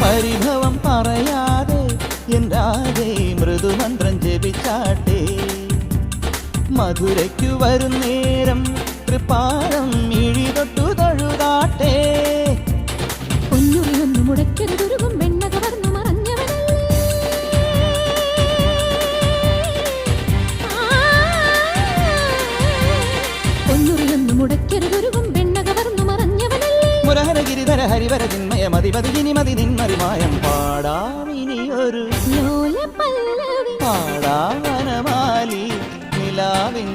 പരിഭവം പറയാതെ എന്താതെ മൃദുമന്ത്രം ജപിച്ചാട്ടെ. മധുരയ്ക്കു വരും നേരം തൃപ്പാദം ഇഴി തൊട്ടു തൊഴുതാട്ടെ പൊന്നുറിയൊന്നു മുടക്കരുതുരുകും വെണ്ണ കവർന്നു മറഞ്ഞവനല്ലേ. പൊന്നുറിയൊന്നു കവർന്നു മുരഹര ഗിരിധര ഹരിവര ചിന്മയ മതിപതി ജിനിമതി നിന്മറിമായം പാടാമിനിയൊരു പാടാ പാടാവനമാലി നിലാവിൻ